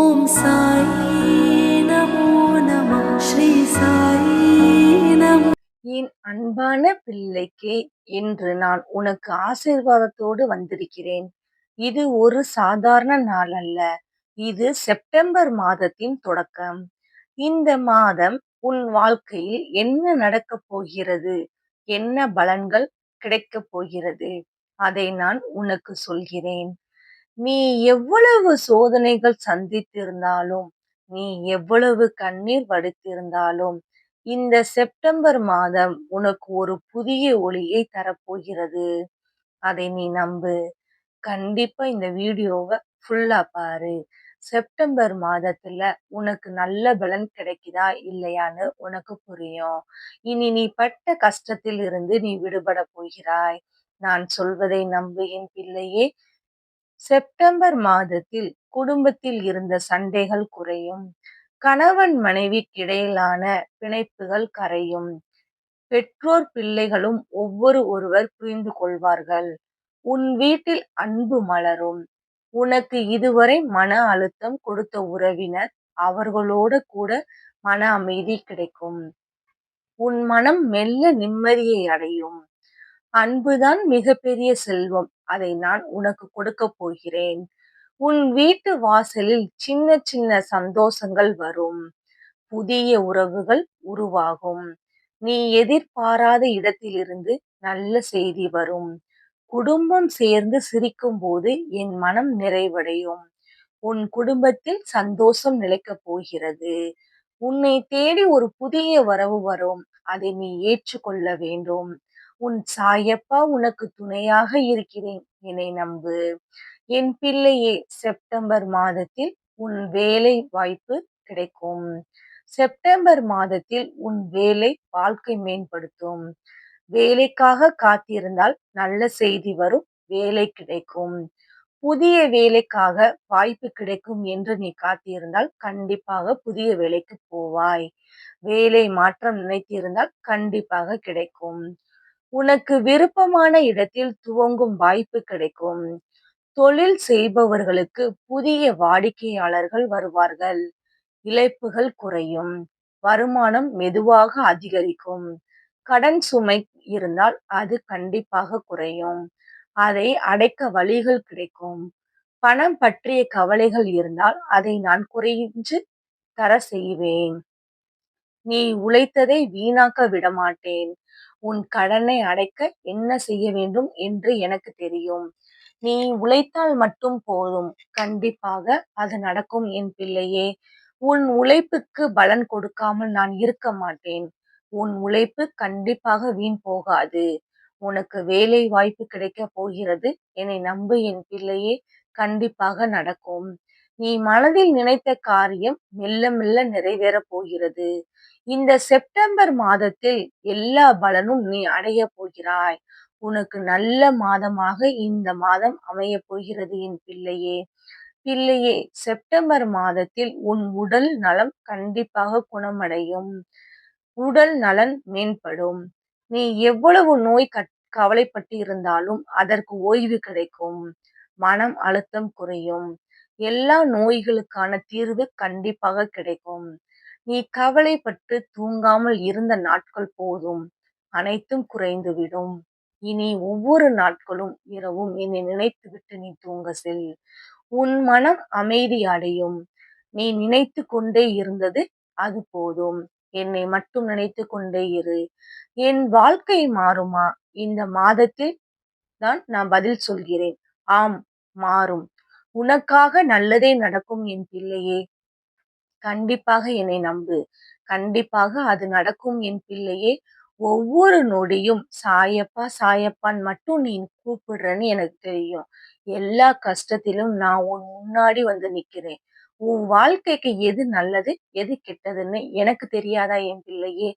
ஓம் சாயி நமோ நம ஸ்ரீ சாயி நமோ என் அன்பான பிள்ளைக்கு இன்று நான் உனக்கு ஆசீர்வாதத்தோடு வந்திருக்கிறேன். இது ஒரு சாதாரண நாள் அல்ல. இது செப்டம்பர் மாதத்தின் தொடக்கம். இந்த மாதம் உன் வாழ்க்கையில் என்ன நடக்கப் போகிறது? என்ன பலன்கள் கிடைக்கப் போகிறது? அதை நான் உனக்கு சொல்கிறேன். நீ எவ்வளவு சோதனைகள் சந்தித்திருந்தாலும் நீ எவ்வளவு கண்ணீர் வடித்திருந்தாலும் இந்த செப்டம்பர் மாதம் உனக்கு ஒரு புதிய ஒளியை தரப்போகிறது. அதை நீ நம்பு. கண்டிப்பா இந்த வீடியோவை ஃபுல்லா பாரு. செப்டம்பர் மாதத்துல உனக்கு நல்ல பலன் கிடைக்குதா இல்லையான்னு உனக்கு புரியும். இனி நீ பட்ட கஷ்டத்தில் இருந்து நீ விடுபட போகிறாய். நான் சொல்வதை நம்பு என் பிள்ளையே. செப்டம்பர் மாதத்தில் குடும்பத்தில் இருந்த சண்டைகள் குறையும். கணவன் மனைவிக்கிடையிலான பிணைப்புகள் கரையும். பெற்றோர் பிள்ளைகளும் ஒவ்வொரு ஒருவர் புரிந்து கொள்வார்கள். உன் வீட்டில் அன்பு மலரும். உனக்கு இதுவரை மன அழுத்தம் கொடுத்த உறவினர் அவர்களோட கூட மன அமைதி கிடைக்கும். உன் மனம் மெல்ல நிம்மதியை அடையும். அன்புதான் மிகப்பெரிய செல்வம். அதை நான் உனக்கு கொடுக்க போகிறேன். உன் வீட்டு வாசலில் சின்ன சின்ன சந்தோஷங்கள் வரும். புதிய உறவுகள் உருவாகும். நீ எதிர்பாராத இடத்திலிருந்து நல்ல செய்தி வரும். குடும்பம் சேர்ந்து சிரிக்கும் போது என் மனம் நிறைவடையும். உன் குடும்பத்தில் சந்தோஷம் நிலைக்கப் போகிறது. உன்னை தேடி ஒரு புதிய வரவு வரும். அதை நீ ஏற்றுக்கொள்ள வேண்டும். உன் சாயப்பா உனக்கு துணையாக இருக்கிறேன் என்னை நம்பு. என் பிள்ளையே செப்டம்பர் மாதத்தில் உன் வேலை வாய்ப்பு கிடைக்கும். செப்டம்பர் மாதத்தில் உன் வேலை வாழ்க்கை மேம்படுத்தும். வேலைக்காக காத்திருந்தால் நல்ல செய்தி வரும் வேலை கிடைக்கும். புதிய வேலைக்காக வாய்ப்பு கிடைக்கும் என்று நீ காத்திருந்தால் கண்டிப்பாக புதிய வேலைக்கு போவாய். வேலை மாற்றம் நினைத்திருந்தால் கண்டிப்பாக கிடைக்கும். உனக்கு விருப்பமான இடத்தில் துவங்கும் வாய்ப்பு கிடைக்கும். தொழில் செய்பவர்களுக்கு புதிய வாடிக்கையாளர்கள் வருவார்கள். இழப்புகள் குறையும். வருமானம் மெதுவாக அதிகரிக்கும். கடன் சுமை இருந்தால் அது கண்டிப்பாக குறையும். அதை அடைக்க வழிகள் கிடைக்கும். பணம் பற்றிய கவலைகள் இருந்தால் அதை நான் குறைஞ்சு தர செய்வேன். நீ உழைத்ததை வீணாக்க விடமாட்டேன். உன் கடனை அடைக்க என்ன செய்ய வேண்டும் என்று எனக்கு தெரியும். நீ உழைத்தால் மட்டும் போதும். கண்டிப்பாக அது நடக்கும் என் பிள்ளையே. உன் உழைப்புக்கு பலன் கொடுக்காமல் நான் இருக்க மாட்டேன். உன் உழைப்பு கண்டிப்பாக வீண் போகாது. உனக்கு வேலை வாய்ப்பு கிடைக்க போகிறது. என்னை நம்பு என் பிள்ளையே. கண்டிப்பாக நடக்கும். நீ மனதில் நினைத்த காரியம் மெல்ல மெல்ல நிறைவேற போகிறது. இந்த செப்டம்பர் மாதத்தில் எல்லா பலனும் நீ அடைய போகிறாய். உனக்கு நல்ல மாதமாக இந்த மாதம் அமைய போகிறது என் பிள்ளையே. பிள்ளையே செப்டம்பர் மாதத்தில் உன் உடல் நலம் கண்டிப்பாக குணமடையும். உடல் நலன் மேம்படும். நீ எவ்வளவு நோய் கவலைப்பட்டு இருந்தாலும் அதற்கு ஓய்வு கிடைக்கும். மனம் அழுத்தம் குறையும். எல்லா நோய்களுக்கான தீர்வு கண்டிப்பாக கிடைக்கும். நீ கவலைப்பட்டு தூங்காமல் இருந்த நாட்கள் போதும். அனைத்தும் குறைந்துவிடும். இனி ஒவ்வொரு நாட்களும் இரவும் என்னை நினைத்துவிட்டு நீ தூங்க செல். உன் மனம் அமைதி அடையும். நீ நினைத்து கொண்டே இருந்தது அது போதும். என்னை மட்டும் நினைத்து கொண்டே இரு. என் வாழ்க்கை மாறுமா? இந்த மாதத்தில் தான் நான் பதில் சொல்கிறேன். ஆம் மாறும். உனக்காக நல்லதே நடக்கும் என் பிள்ளையே. கண்டிப்பாக என்னை நம்பு. கண்டிப்பாக அது நடக்கும் என் பிள்ளையே. ஒவ்வொரு நொடியும் சாயப்பா சாயப்பான்னு மட்டும் நீ கூப்பிடுறன்னு எனக்கு தெரியும். எல்லா கஷ்டத்திலும் நான் உன் முன்னாடி வந்து நிக்கிறேன். உன் வாழ்க்கைக்கு எது நல்லது எது கெட்டதுன்னு எனக்கு தெரியாதா என் பிள்ளையே?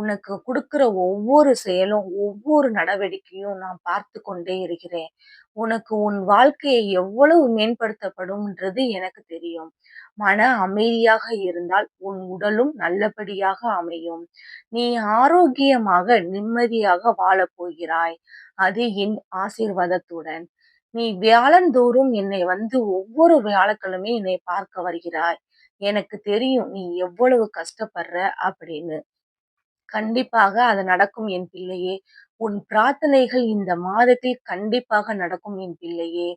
உனக்கு கொடுக்குற ஒவ்வொரு செயலும் ஒவ்வொரு நடவடிக்கையும் நான் பார்த்து கொண்டே இருக்கிறேன். உனக்கு உன் வாழ்க்கையை எவ்வளவு மேம்படுத்தப்படும்ன்றது எனக்கு தெரியும். மன அமைதியாக இருந்தால் உன் உடலும் நல்லபடியாக அமையும். நீ ஆரோக்கியமாக நிம்மதியாக வாழப் போகிறாய் அது என் ஆசீர்வாதத்துடன். நீ வியாழந்தோறும் என்னை வந்து ஒவ்வொரு வியாழக்கிழமையும் என்னை பார்க்க வருகிறாய். எனக்கு தெரியும் நீ எவ்வளவு கஷ்டப்படுற அப்படின்னு. கண்டிப்பாக அது நடக்கும் என் பிள்ளையே. உன் பிரார்த்தனைகள் இந்த மாதத்தில் கண்டிப்பாக நடக்கும் என் பிள்ளையே.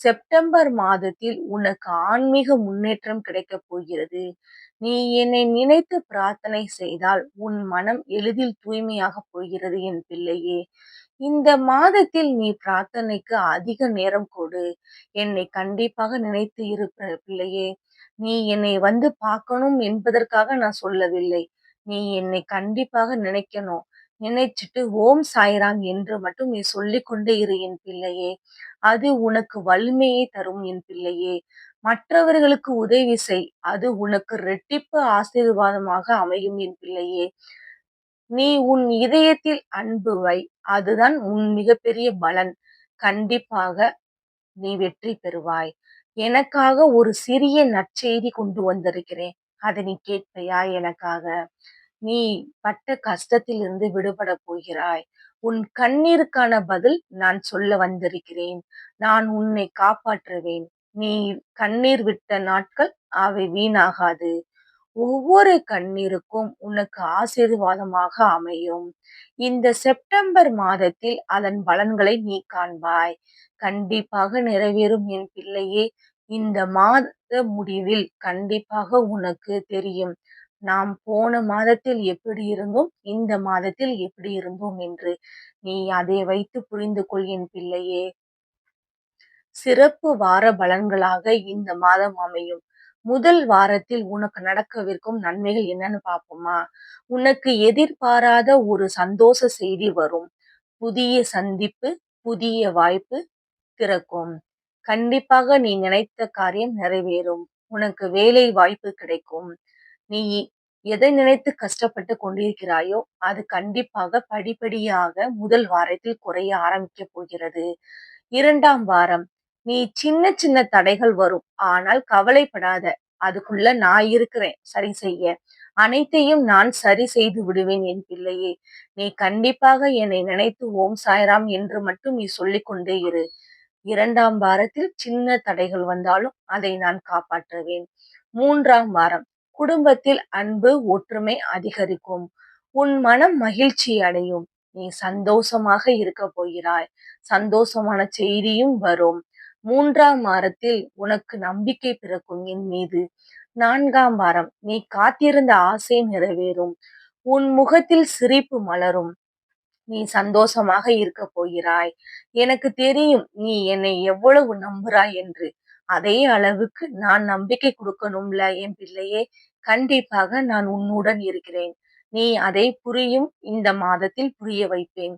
செப்டம்பர் மாதத்தில் உனக்கு ஆன்மீக முன்னேற்றம் கிடைக்கப் போகிறது. நீ என்னை நினைத்து பிரார்த்தனை செய்தால் உன் மனம் எளிதில் தூய்மையாக போகிறது என் பிள்ளையே. இந்த மாதத்தில் நீ பிரார்த்தனைக்கு அதிக நேரம் கொடு. என்னை கண்டிப்பாக நினைத்து இருப்ப பிள்ளையே. நீ என்னை வந்து பார்க்கணும் என்பதற்காக நான் சொல்லவில்லை. நீ என்னை கண்டிப்பாக நினைக்கணும். நினைச்சிட்டு ஓம் சாய்ராம் என்று மட்டும் நீ சொல்லி கொண்டே இரு என் பிள்ளையே. அது உனக்கு வலிமையை தரும் என் பிள்ளையே. மற்றவர்களுக்கு உதவி செய். அது உனக்கு ரெட்டிப்பு ஆசீர்வாதமாக அமையும் என் பிள்ளையே. நீ உன் இதயத்தில் அன்பு வை. அதுதான் உன் மிகப்பெரிய பலன். கண்டிப்பாக நீ வெற்றி பெறுவாய். எனக்காக ஒரு சிறிய நற்செய்தி கொண்டு வந்திருக்கிறேன். அதை நீ கேட்பையா எனக்காக? நீ பட்ட கஷ்டத்திலிருந்து விடுபடப் போகிறாய். உன் கண்ணீருக்கான பதில் நான் சொல்ல வந்திருக்கிறேன். நான் உன்னை காப்பாற்றுவேன். நீ கண்ணீர் விட்ட நாட்கள் அவை வீணாகாது. ஒவ்வொரு கண்ணீருக்கும் உனக்கு ஆசீர்வாதமாக அமையும். இந்த செப்டம்பர் மாதத்தில் அதன் பலன்களை நீ காண்பாய். கண்டிப்பாக நிறைவேறும் என் பிள்ளையே. இந்த மாத முடிவில் கண்டிப்பாக உனக்கு தெரியும். நாம் போன மாதத்தில் எப்படி இருந்தோம், இந்த மாதத்தில் எப்படி இருந்தோம் என்று. நீ அதை வைத்து புரிந்து கொள் என் பிள்ளையே. சிறப்பு வார பலன்களாக இந்த மாதம் அமையும். முதல் வாரத்தில் உனக்கு நடக்கவிருக்கும் நன்மைகள் என்னன்னு பார்ப்போமா? உனக்கு எதிர்பாராத ஒரு சந்தோஷ செய்தி வரும். புதிய சந்திப்பு, புதிய வாய்ப்பு திறக்கும். கண்டிப்பாக நீ நினைத்த காரியம் நிறைவேறும். உனக்கு வேலை வாய்ப்பு கிடைக்கும். நீ எதை நினைத்து கஷ்டப்பட்டு கொண்டிருக்கிறாயோ அது கண்டிப்பாக படிப்படியாக முதல் வாரத்தில் குறைய ஆரம்பிக்க போகிறது. இரண்டாம் வாரம் நீ சின்ன சின்ன தடைகள் வரும். ஆனால் கவலைப்படாத. அதுக்குள்ள நான் இருக்கிறேன் சரி செய்ய. அனைத்தையும் நான் சரி செய்து விடுவேன் என் பிள்ளையே. நீ கண்டிப்பாக என்னை நினைத்து ஓம் சாய்ராம் என்று மட்டும் நீ சொல்லிக்கொண்டே இரு. இரண்டாம் வாரத்தில் சின்ன தடைகள் வந்தாலும் அதை நான் காப்பாற்றுவேன். மூன்றாம் வாரம் குடும்பத்தில் அன்பு, ஒற்றுமை அதிகரிக்கும். உன் மனம் மகிழ்ச்சி அடையும். நீ சந்தோஷமாக இருக்க போகிறாய். சந்தோஷமான செய்தியும் வரும். மூன்றாம் வாரத்தில் உனக்கு நம்பிக்கை பிறக்கும் என் மீது. நான்காம் வாரம் நீ காத்திருந்த ஆசை நிறைவேறும். உன் முகத்தில் சிரிப்பு மலரும். நீ சந்தோஷமாக இருக்க போகிறாய். எனக்கு தெரியும் நீ என்னை எவ்வளவு நம்புறாய் என்று. அதே அளவுக்கு நான் நம்பிக்கை கொடுக்கணும்ல என் பிள்ளையே. கண்டிப்பாக நான் உன்னுடன் இருக்கிறேன். நீ அதை புரியும் இந்த மாதத்தில் புரிய வைப்பேன்.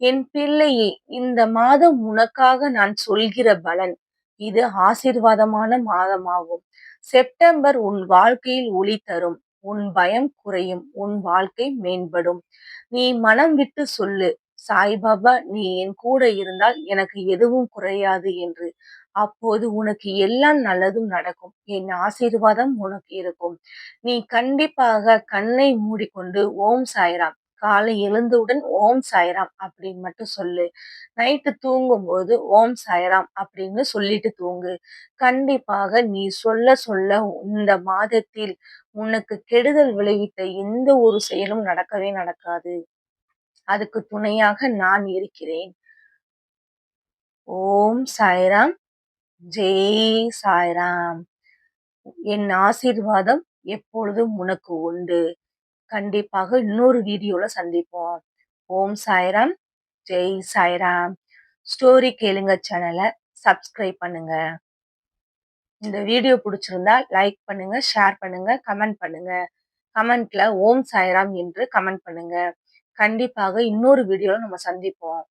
என் பிள்ளையே இந்த மாதம் உனக்காக நான் சொல்கிற பலன். இது ஆசீர்வாதமான மாதமாகும். செப்டம்பர் உன் வாழ்க்கையில் ஒளி தரும். உன் பயம் குறையும். உன் வாழ்க்கை மேம்படும். நீ மனம் விட்டு சொல்லு. சாய்பாபா நீ என் கூட இருந்தால் எனக்கு எதுவும் குறையாது என்று. அப்போது உனக்கு எல்லாம் நல்லதும் நடக்கும். என் ஆசீர்வாதம் உனக்கு இருக்கும். நீ கண்டிப்பாக கண்ணை மூடிக்கொண்டு ஓம் சாய்ராம். காலை எழுந்தவுடன் ஓம் சாய்ராம் அப்படின்னு மட்டும் சொல்லு. நைட்டு தூங்கும்போது ஓம் சாய்ராம் அப்படின்னு சொல்லிட்டு தூங்கு. கண்டிப்பாக நீ சொல்ல சொல்ல இந்த மாதத்தில் உனக்கு கெடுதல் விளைவித்த எந்த ஒரு செயலும் நடக்கவே நடக்காது. அதுக்கு துணையாக நான் இருக்கிறேன். ஓம் சாய்ராம். ஜெய் சாய்ராம். என் ஆசீர்வாதம் எப்பொழுதும் உனக்கு உண்டு. கண்டிப்பாக இன்னொரு வீடியோல சந்திப்போம். ஓம் சாய்ராம். ஜெய் சாய்ராம். ஸ்டோரி கேளுங்க சேனலை சப்ஸ்கிரைப் பண்ணுங்க. இந்த வீடியோ பிடிச்சிருந்தா லைக் பண்ணுங்க, ஷேர் பண்ணுங்க, கமெண்ட் பண்ணுங்க. கமெண்ட்ல ஓம் சாய்ராம் என்று கமெண்ட் பண்ணுங்க. கண்டிப்பாக இன்னொரு வீடியோல நம்ம சந்திப்போம்.